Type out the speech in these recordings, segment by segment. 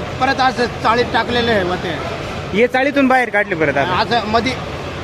परत असं चाळीत टाकलेले होते हे चाळीतून बाहेर काढले परत आता? असं मध्ये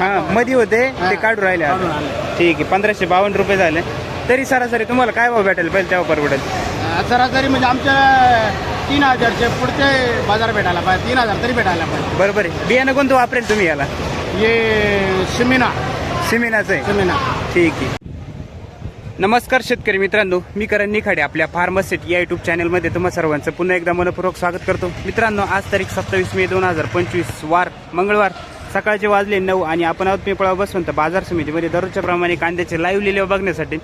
हा मध्ये होते. ते काढून राहिले काढून आता. आले. ठीक आहे पंधराशे बावन्न रुपये झाले. तरी सरासरी तुम्हाला काय भाव भेटेल पहिले तेव्हा परवडेल? अं, सरासरी म्हणजे आमच्या तीन हजारचे पुढचे बाजार भेटायला पाहिजे. तीन हजार तरी भेटायला पाहिजे. बरोबर आहे. बियाणं कोणतं वापरेल तुम्ही याला? हे शिमिना. सिमिनाचं आहे. शिमिना. ठीक आहे. नमस्कार शेतकरी मित्रांनो मी करण निखाडे आपल्या फार्मसेट या युट्यूब चॅनलमध्ये तुम्हा सर्वांचं पुन्हा एकदा मनपूर्वक स्वागत करतो. मित्रांनो आज तारीख सत्तावीस मे दोन हजार पंचवीस वार मंगळवार. सकाळचे वाजले नऊ आणि आपण आहोत पिंपळा बसवंत बाजार समितीमध्ये. दररोजच्या प्रमाणे कांद्याचे लाईव्ह लिहिले बघण्यासाठी.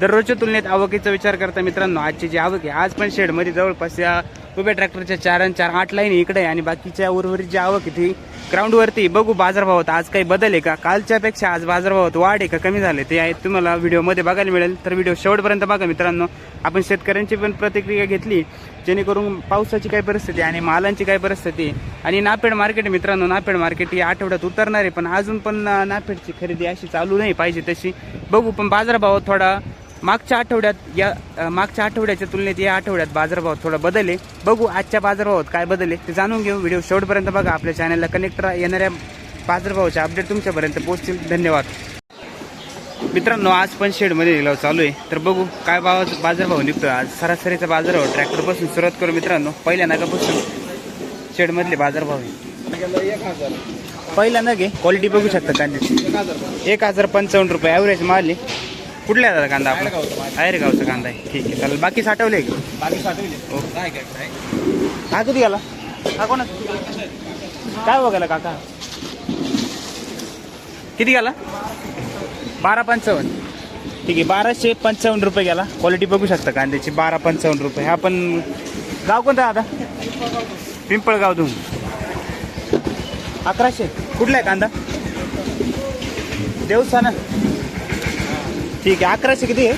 दररोजच्या तुलनेत आवकीचा विचार करता मित्रांनो आजची जी आवक आहे आज पण शेडमध्ये जवळपास या उभ्या ट्रॅक्टरच्या चार आणि चार आठ लाईन इकडे आहे आणि बाकीच्या उर्वरित जी आवक आहे ती ग्राउंडवरती बघू बाजारभावात आज काही बदल आहे का? कालच्या पेक्षा आज बाजारभावात वाढ आहे का? कमी झाले ते आहे तुम्हाला व्हिडिओमध्ये बघायला मिळेल. तर व्हिडिओ शेवटपर्यंत बघा मित्रांनो. आपण शेतकऱ्यांची पण प्रतिक्रिया घेतली. जेणेकरून पावसाची काय परिस्थिती आणि मालांची काय परिस्थिती आणि नापेड मार्केट मित्रांनो. नापेड मार्केट ही आठवड्यात उतरणार आहे. पण अजून पण नापेडची खरेदी अशी चालू नाही पाहिजे तशी. बघू पण बाजारभावात थोडा मागच्या आठवड्यात या मागच्या आठवड्याच्या तुलनेत या आठवड्यात बाजारभावात थोडा बदल आहे बघू आजच्या बाजारभावात काय बदलले ते जाणून घेऊ. व्हिडिओ शेवटपर्यंत बघा. आपल्या चॅनलला कनेक्ट राहा. येणाऱ्या बाजारभावाचे अपडेट तुमच्यापर्यंत पोहोचतील. धन्यवाद. मित्रांनो आज पण शेडमध्ये लिलाव चालू आहे. तर बघू काय भाव बाजारभाव निघतो आज सरासरीचा बाजारभाव ट्रॅक्टरपासून सुरुवात करू मित्रांनो. पहिल्या नागापासून शेडमधले बाजारभाव आहे. पहिला नग आहे. क्वालिटी बघू शकता कांद्याची. एक हजार पंचावन्न रुपये ॲव्हरेज माल आहे. कुठल्या दादा कांदा आपला आहे रे गावचा कांदा आहे. ठीक आहे चालेल. बाकी साठवले का? बाकी साठवले. हा. किती गेला हा कोणा काय बघायला काका? किती गेला? बारा पंचावन्न. ठीक आहे बाराशे पंचावन्न रुपये गेला. क्वालिटी बघू शकता कांद्याची. बारा पंचावन्न रुपये. हा पण गाव कोणतं आता पिंपळगाव धुम अकराशे. कुठला आहे कांदा? देवस्थाना ठीक आहे अकराशे किती आहे?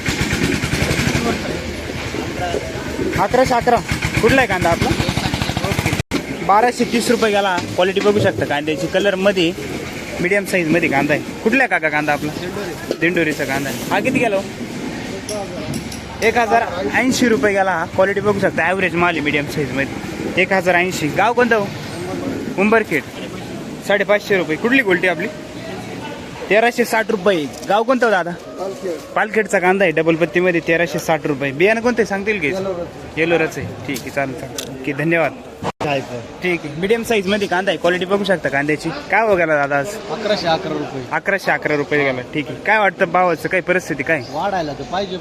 अकराशे अकरा. कुठला आहे कांदा आपला? बाराशे तीस रुपये गेला. क्वालिटी बघू शकता कांद्याची. कलरमध्ये मीडियम साईजमध्ये कांदा आहे. कुठला आहे काका कांदा आपला? दिंडोरीचा कांदा आहे. हा किती गेलो हो? एक हजार ऐंशी रुपये गेला. हा क्वालिटी बघू शकता. ॲव्हरेज माल आहे मीडियम साईजमध्ये एक हजार ऐंशी. गाव कोणतं हो? उंबरखेड. साडेपाचशे रुपये. कुठली गोल्टी आपली? तेराशे साठ रुपये. गाव कोणतं हो दादा? पालखेडचा कांदा आहे डबल पत्तीमध्ये तेराशे साठ रुपये. बियाणं कोणते सांगतील की? येलोरच आहे. ठीक आहे चालेल चालेल ओके धन्यवाद. ठीक आहे. मीडियम साईजमध्ये कांदा आहे. क्वालिटी बघू शकता कांद्याची. काय गेला दादा आज? अकराशे अकरा रुपये. अकराशे अकरा रुपये गेला. ठीक आहे. काय वाटतं भावाचं? काय परिस्थिती काय? वाढायला तर पाहिजे.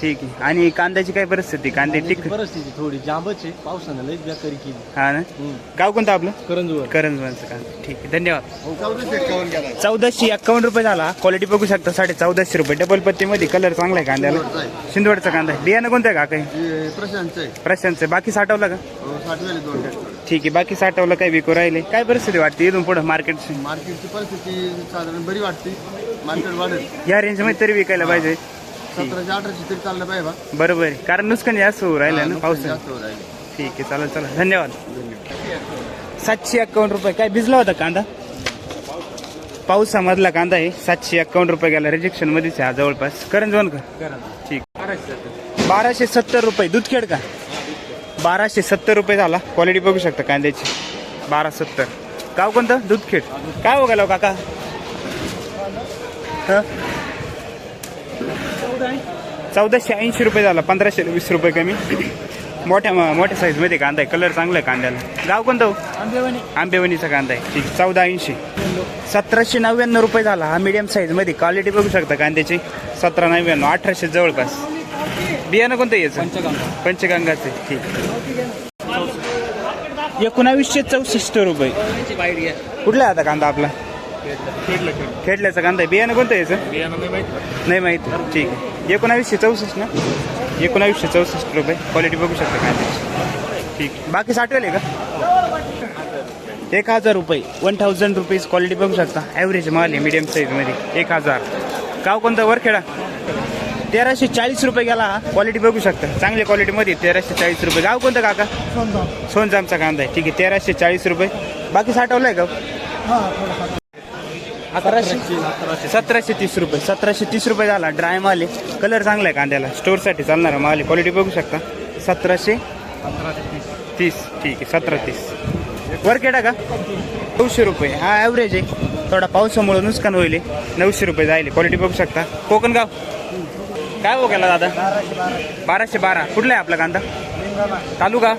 ठीक आहे. आणि कांद्याची काय परिस्थिती? कांदे टिक कांद्याची परिस्थिती थोडी जांबच आहे. पावसानं लईच बेकारी केली. हा ना? गाव कोणतं आपलं? करंजवर करंजवानचं कांदा ठीक आहे. धन्यवाद. चौदाशे एकावन्न गेला चौदाशे एक्कावन्न रुपये झाला. क्वालिटी बघू शकता. साडे चौदाशे रुपये. डबल पत्तीमध्ये कलर चांगला आहे कांद्याला. शिंदवडचा कांदा आहे. बियाणं कोणतं आहे का काही? प्रशांत आहे. प्रशांतचं बाकी साठवलं का? साठवेले दोन ट्रॅक्टर ठीक आहे. बाकी साठवलं काय विकू राहिले? काय परिस्थिती वाटते इथून पुढं मार्केटची मार्केटची परिस्थिती साधारण बरी वाटते. मार्केट वाढेल. या रेंजमध्ये तरी विकायला पाहिजे. सतराशे अठराशे तरी चाललं पाहिजे बा. बरोबर आहे. कारण नुकसान जास्त होऊ राहिलं ना पाऊस जास्त होत राहिले. ठीक आहे चालेल चला धन्यवाद. सातशे एक्कावन्न रुपये. काय भिजला होता कांदा? पावसामधला कांदा आहे. सातशे एक्कावन्न रुपये गेला. रिजेक्शन मध्येच आहे हा जवळपास. करंजवन का? ठीक. बाराशे सत्तर. रुपये. दूधखेड का? बाराशे सत्तर रुपये झाला. क्वालिटी बघू शकता कांद्याची. बारा सत्तर. गाव कोणतं? दूधखेड काय बघायला हो काका? हं? चौदाशे ऐंशी रुपये झाला पंधराशे वीस रुपये कमी. मोठ्या मोठ्या साईजमध्ये कांदा आहे कलर चांगला आहे कांद्याला. गाव कोणतं हो? आंबेवणीचा कांदा आहे. ठीक चौदा ऐंशी. सतराशे नव्याण्णव रुपये झाला हा मीडियम साईजमध्ये क्वालिटी बघू शकता कांद्याची. सतरा नव्याण्णव अठराशे जवळपास. बियाणं कोणतं याचं? पंचगंगाचे ठीक. एकोणावीसशे चौसष्ट रुपये. कुठला आहे आता कांदा आपला? खेडल्याचा कांदा आहे. बियाणं कोणतं याचं? नाही माहिती. ठीक आहे. एकोणावीसशे चौसष्ट ना? एकोणावीसशे चौसष्ट रुपये. क्वालिटी बघू शकता कांद्याची ठीक. आहे. बाकी साठवेल आहे का? एक हजार रुपये. वन थाउजंड रुपीज क्वालिटी बघू शकता. ॲव्हरेज माल आहे मीडियम साईजमध्ये एक हजार. गाव कोणतं? वरखेडा. तेराशे चाळीस रुपये गेला हा. क्वालिटी बघू शकता. चांगल्या क्वालिटीमध्ये तेराशे चाळीस रुपये. गाव कोणतं काका? सोनजामचा कांदा आहे. ठीक आहे. तेराशे चाळीस रुपये. बाकी साठवलं आहे का अकराशे? सतराशे. तीस रुपये. सतराशे तीस रुपये झाला. ड्राय माल आहे. कलर चांगला आहे कांद्याला. स्टोरसाठी चालणारा माल आहे. क्वालिटी बघू शकता. सतराशे तीस. ठीक आहे. सतरा तीस. वर केडा का? नऊशे रुपये. हा ॲव्हरेज आहे. थोडा पावसामुळे नुकसान होईल. नऊशे रुपये जाईल क्वालिटी बघू शकता. कोकण गाव. काय हो गेला दादा? बाराशे बारा. कुठला आहे आपला कांदा? तालुका?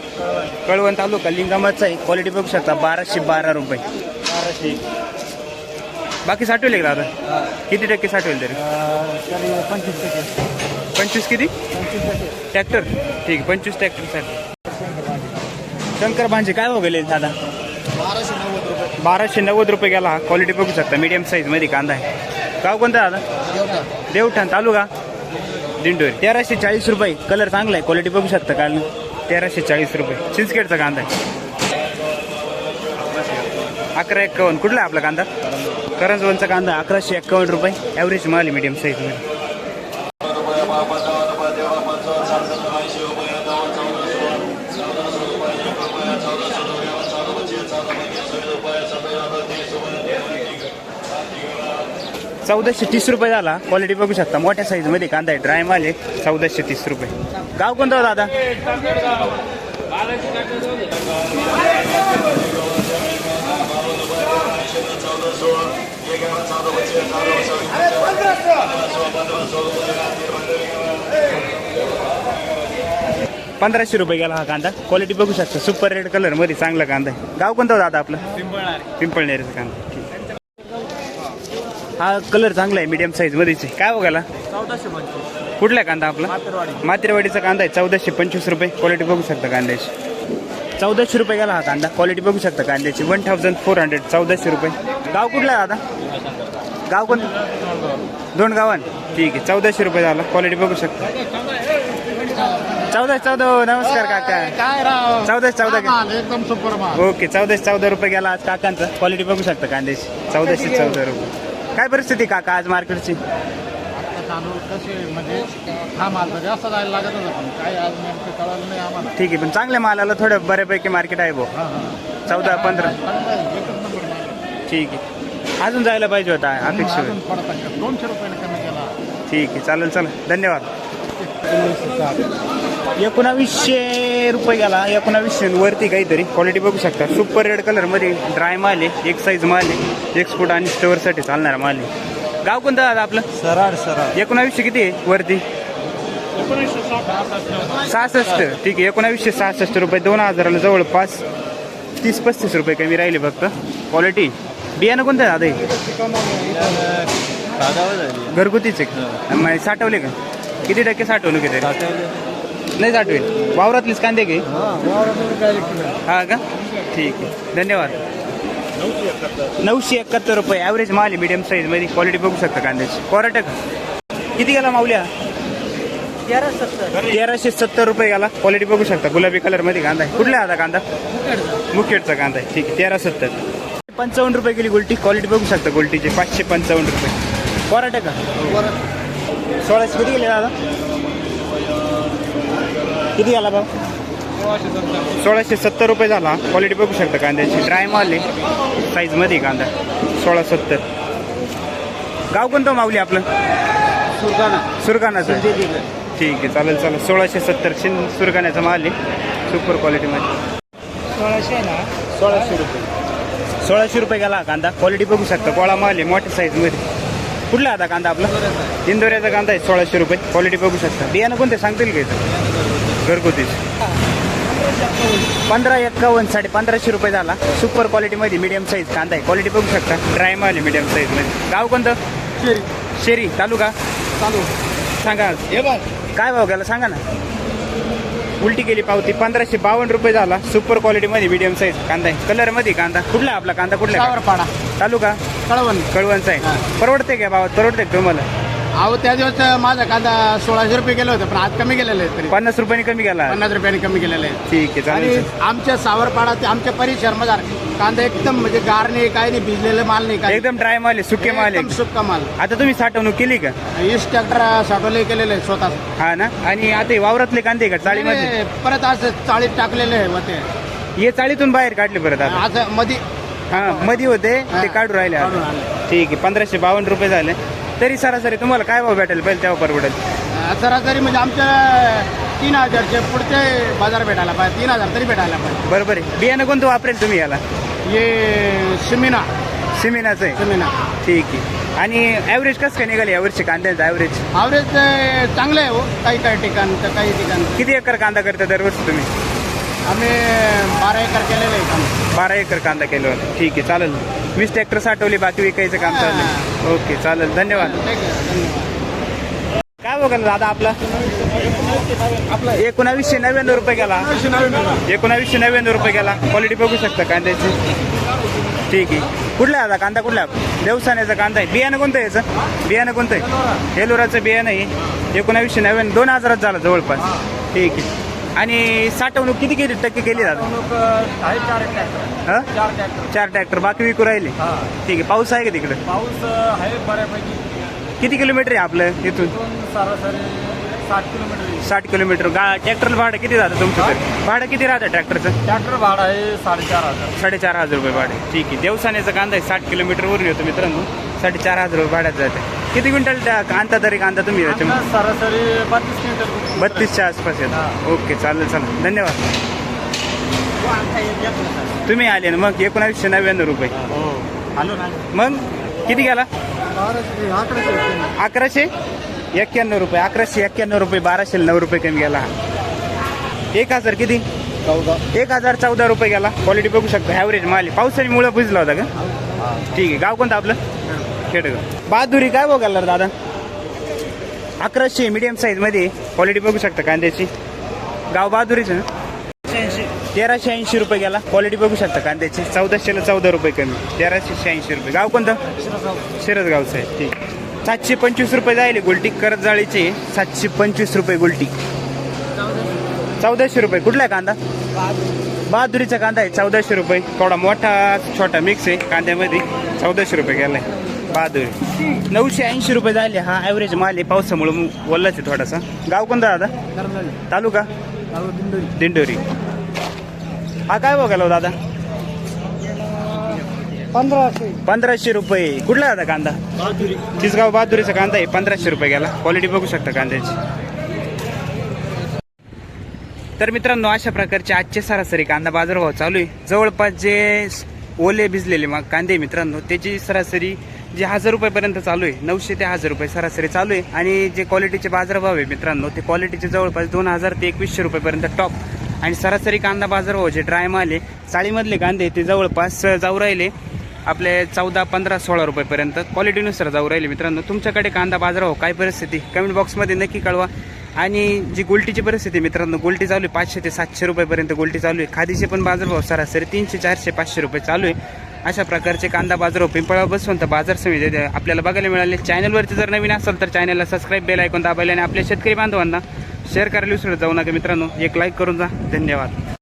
कळवण तालुका. लिंगामाचा आहे. क्वालिटी बघू शकता. बाराशे बारा रुपये. बाराशे बाकी साठवेल का दादा. किती टक्के साठवेल तरी? पंचवीस टक्के पंचवीस किती? पंचवीस ट्रॅक्टर. ठीक आहे पंचवीस ट्रॅक्टरसाठी शंकर भांजे काय हो गेले दादा? बाराशे नव्वद रुपये बाराशे नव्वद रुपये गेला. क्वालिटी बघू शकता. मीडियम साईजमध्ये कांदा आहे. गाव कोणता दादा? देवठाण. तालुका दिंडोरी. तेराशे चाळीस रुपये. कलर चांगला आहे. क्वालिटी बघू शकता काल. तेराशे चाळीस रुपये. चिंचखेडचा कांदा आहे. अकरा एक्कावन्न कुठला आहे आपला कांदा? करंजवनचा कांदा अकराशे एक्कावन्न रुपये. ॲव्हरेज माल आहे मीडियम साईजमध्ये चौदाशे तीस रुपये झाला. क्वालिटी बघू शकता. मोठ्या साईजमध्ये कांदा आहे. ड्राय माल आहे. चौदाशे तीस रुपये. गाव कोणतं हो, हो पंधराशे रुपये गेला हा कांदा. क्वालिटी बघू शकता. सुपर रेड कलरमध्ये चांगला कांदा आहे. गाव कोणतं हो दादा आपलं? पिंपळनेरचा कांदा. ठीक हा कलर चांगला आहे मीडियम साईज मध्येच आहे. काय बघायला चौदाशे पंचवीस. कुठला कांदा आपला? मातेरवाडी मातेरवाडीचा कांदा आहे चौदाशे पंचवीस रुपये. क्वालिटी बघू शकता कांद्याची. चौदाशे रुपये गेला हा कांदा. क्वालिटी बघू शकता कांद्याची. वन थाउजंड फोर हंड्रेड चौदाशे रुपये. गाव कुठला आहे दादा गाव कोण? दोन गावान ठीक आहे. चौदाशे रुपये झाला. क्वालिटी बघू शकता. चौदा चौदा. नमस्कार काका. काय राव? चौदाशे चौदा माल, एकदम सुपर ओके. चौदाशे चौदा रुपये गेला आज काकांचा. क्वालिटी बघू शकता कांद्याची. चौदाशे चौदा रुपये. काय परिस्थिती काका आज मार्केटची चालू कसे म्हणजे हा माल तर जास्त जायला लागत होता पण काय आज नेमकं कळलं नाही आम्हाला. ठीक आहे पण चांगल्या मालाला थोडं बऱ्यापैकी मार्केट आहे भाऊ. हा हा. चौदा पंधरा. चांगलं आहे, एकच नंबर माल आहे. ठीक आहे. अजून जायला पाहिजे होता अपेक्षा अजून. दोनशे रुपयाने कमी केला. ठीक आहे चालेल चालेल. धन्यवाद. एकोणावीसशे रुपये गेला एकोणावीसशे वरती काहीतरी. क्वालिटी बघू शकता. सुपर रेड कलरमध्ये ड्राय माल आहे एक साईज माल आहे. एक्सपोर्ट आणि स्टोअरसाठी चालणारा माल आहे. गाव कोणतं दादा आपलं? सराड सराड. एकोणावीसशे किती आहे वरती? सहासष्ट. ठीक आहे एकोणावीसशे सहासष्ट रुपये. दोन हजाराला जवळपास तीस पस्तीस रुपये कमी राहिले फक्त. क्वालिटी बियाणं कोणतं दादा? हे? घरगुतीच आहे साठवले का? किती टक्के साठवलं. किती नाही साठवेल. वावरातलीच कांदे घे हा का? ठीक आहे. धन्यवाद. नऊशे एकाहत्तर रुपये. ॲव्हरेज माल आहे मीडियम साईजमध्ये क्वालिटी बघू शकता कांद्याची. कोराटक किती गेला माऊल्या तेराशे सत्तर. रुपये गेला. क्वालिटी बघू शकता. गुलाबी कलरमध्ये कांदा आहे. कुठला आता कांदा? मुखेडचा. कांदा आहे. ठीक आहे. तेरा सत्तर. पंचावन्न रुपये गेली गुलटी. क्वालिटी बघू शकता गुलटीची. पाचशे पंचावन्न रुपये. कोराटक का? सोळाशे किती गेले दादा? किती गेला भाऊ सोळाशे सत्तर रुपये झाला. क्वालिटी बघू शकता कांद्याची. ड्राय माल आहे. साईजमध्ये कांदा. सोळा सत्तर. गाव कोणतं माऊली आपलं? सुरगाणा. सुरगाणाचं. ठीक आहे चालेल चालेल. सोळाशे सत्तर शिन सुरगाण्याचा माल आहे. सुपर क्वालिटीमध्ये सोळाशे ना? सोळाशे रुपये. सोळाशे रुपये गेला हा कांदा. क्वालिटी बघू शकता. गोळा माल आहे मोठ्या साईजमध्ये कुठला आता कांदा आपला? इंदोऱ्याचा. कांदा आहे सोळाशे रुपये. क्वालिटी बघू शकता. बियाणं कोणते सांगतील का इथं? घरगुतीच. पंधरा एक्कावन्न साडे पंधराशे रुपये झाला. सुपर क्वालिटीमध्ये मीडियम साईज कांदा आहे. क्वालिटी बघू शकता. ड्राय माल आहे मीडियम साईजमध्ये गाव कोणतं? शेरी. शेरी. तालुका? चालू सांगा हे बघ. काय भाव गेला सांगा ना. उलटी केली पावती. पंधराशे बावन्न रुपये झाला. सुपर क्वालिटीमध्ये मीडियम साईज कांदा आहे. कलरमध्ये कांदा. कुठला आपला कांदा? कुठला? सावरपाडा. तालुका? कळवण. कळवणचा आहे. परवडते का भावात? परवडते का तुम्हाला? अहो त्या दिवस माझा कांदा सोळाशे रुपये गेले होते पण आज कमी गेलेले तरी. पन्नास रुपयाने कमी गेला. पन्नास रुपयाने कमी केलेले आहेत. ठीक आहे आणि चालेल. आमच्या सावरपाडा ते आमच्या परिसर मजार कांदा एकदम म्हणजे गार नाही काय नाही भिजलेले माल नाही काय एकदम ड्राय माल आहे सुके माल एकदम आहे सुक्का माल. आता तुम्ही साठवणूक केली का? वीस ट्रॅक्टर साठवले केलेले आहे स्वतः. हा ना? आणि आता हे वावरातले कांदे का चाळीमध्ये? नाही, परत असं चाळीत टाकलेले आहे होते हे चाळीतून बाहेर काढले परत आता? असं मध्ये हा मध्ये होते ते काढून राहिले आता. काढून आणले. ठीक आहे पंधराशे बावन्न रुपये झाले. तरी सरासरी तुम्हाला काय भाव भेटेल पहिले तेव्हा परवडेल? सरासरी म्हणजे आमच्या तीन हजारचे पुढचे बाजार भेटायला पाहिजे तीन हजार तरी भेटायला पाहिजे. बरोबर आहे. बियाणं कोणतं वापरेल तुम्ही याला? ये शिमिना सिमेनाचं आहे. शिमिना ठीक आहे. आणि ॲव्हरेज कसं काय निघाले यावर्षी कांद्याचं ॲव्हरेज ॲव्हरेज चांगलं आहे हो काही काही ठिकाण तर काही ठिकाण किती एकर कांदा करता दरवर्षी तुम्ही? आम्ही बारा एकर केलेलं आहे काम. बारा एकर कांदा केलं होतं. ठीक आहे चालेल. वीस ट्रॅक्टर साठवली बाकी विकायचं काम चाललं ओके चालेल. धन्यवाद. ठीक आहे धन्यवाद. काय बघाल दादा आपला? आपला एकोणावीसशे नव्याण्णव रुपये गेला. एकोणावीसशे नव्याण्णव रुपये गेला. क्वालिटी बघू शकता कांद्याची. ठीक आहे. कुठला आहे दादा कांदा? कुठला? आहे? देवसाण्याचा कांदा आहे. बियाणं कोणतं आहे याचं? बियाणं कोणतं आहे? हेलोराचं बियाणं आहे. एकोणावीसशे नव्याण्णव. दोन हजारात झालं जवळपास. ठीक आहे. आणि साठवणूक किती किती टक्के केली दादा? आहे चार ट्रॅक्टर. हं? चार ट्रॅक्टर. चार ट्रॅक्टर बाकी विकू राहिले? हा. ठीक आहे पाऊस आहे का तिकडे? पाऊस आहे बऱ्यापैकी. किती किलोमीटर आहे आपलं इथून? इथून सरासरी साठ किलोमीटर येईल. साठ किलोमीटर. गा ट्रॅक्टरला भाडं किती जातं तुमचं तरी? भाडं किती राहतं ट्रॅक्टरचं? ट्रॅक्टर भाडं आहे साडेचार हजार. साडेचार हजार रुपये भाडे. ठीक आहे देवसाण्याचा कांदा आहे साठ किलोमीटरवरून येतो मित्रांनो. साडेचार हजार रुपये भाड्यात जाते. किती क्विंटल कांदा तरी कांदा तुम्ही याच्यामध्ये सरासरी बत्तीस क्विंटल बत्तीसच्या आसपास येतो. ओके चालेल चालेल. धन्यवाद. तुम्ही आले ना मग एकोणावीसशे नव्याण्णव रुपये. हो ना. मग किती गेला? अकराशे एक्क्याण्णव रुपये. अकराशे एक्क्याण्णव रुपये बाराशे नऊ रुपये कमी गेला. एक हजार किती? चौदा. एक हजार चौदा रुपये गेला. क्वालिटी बघू शकता. ॲव्हरेज माल आहे. पावसामुळे बुजला होता का? ठीक आहे. गाव कोणतं आपलं? खेडगाव. बहादुरी काय बघायला दादा? अकराशे मिडियम साईजमध्ये क्वालिटी बघू शकता कांद्याची. गाव बहादुरीचं तेराशे ऐंशी रुपये गेला. क्वालिटी बघू शकता कांद्याची. चौदाशेला चौदा रुपये कमी. तेराशे शहाऐंशी रुपये. गाव कोणतं? शिरसगावचं आहे. ठीक. सातशे पंचवीस रुपये जायले गुलटी. करत जाळीचे सातशे पंचवीस रुपये गुलटी. चौदाशे रुपये. कुठला आहे कांदा? बहादुरीचा कांदा आहे. चौदाशे रुपये. थोडा मोठा छोटा मिक्स आहे कांद्यामध्ये. चौदाशे रुपये गेलाय. बहादुरी नऊशे ऐंशी रुपये झाले. हा ॲव्हरेज माल आहे. पावसामुळे ओलाच आहे थोडासा. गाव कोणता दादा? तालुका? दिंडोरी. हा काय बघायला हो दादा? पंधराशे. पंधराशे रुपये. कुठला दादा कांदा? बहादुरी. चिसगाव बहादुरीचा कांदा आहे. पंधराशे रुपये गेला. क्वालिटी बघू शकता कांद्याची. तर मित्रांनो अशा प्रकारचे आजचे सरासरी कांदा बाजारभाव चालू आहे. जवळपास जे ओले भिजलेले मग कांदे मित्रांनो त्याची सरासरी जे हजार रुपयापर्यंत चालू आहे नऊशे ते हजार रुपये सरासरी चालू आहे. आणि जे क्वालिटीचे बाजारभाव आहे मित्रांनो ते क्वालिटीचे जवळपास दोन हजार ते एकवीसशे रुपयेपर्यंत टॉप आणि सरासरी कांदा बाजारभाव जे ड्राय माल आहे चाळीमधले कांदे ते जवळपास जाऊ राहिले आपले चौदा पंधरा सोळा रुपयेपर्यंत क्वालिटीनुसार जाऊ राहिले मित्रांनो. तुमच्याकडे कांदा बाजारभाव काय परिस्थिती? कमेंट बॉक्समध्ये नक्की कळवा. आणि जी गोल्टीची परिस्थिती मित्रांनो गोल्टी चालू आहे पाचशे ते सातशे रुपयेपर्यंत गोल्टी चालू आहे. खादीचे पण बाजारभाव सरासरी तीनशे चारशे पाचशे रुपये चालू आहे. अशा प्रकारचे कांदा बाजार पिंपळा बसवंत बाजार समिती आपल्याला बघायला मिळाले. चॅनलवरती जर नवीन असेल तर चॅनलला सबस्क्राईब बेल ऐकून दाबायला आणि आपल्या शेतकरी बांधवांना शेअर करायला विसरत जाऊ नका मित्रांनो. एक लाईक करून जा. धन्यवाद.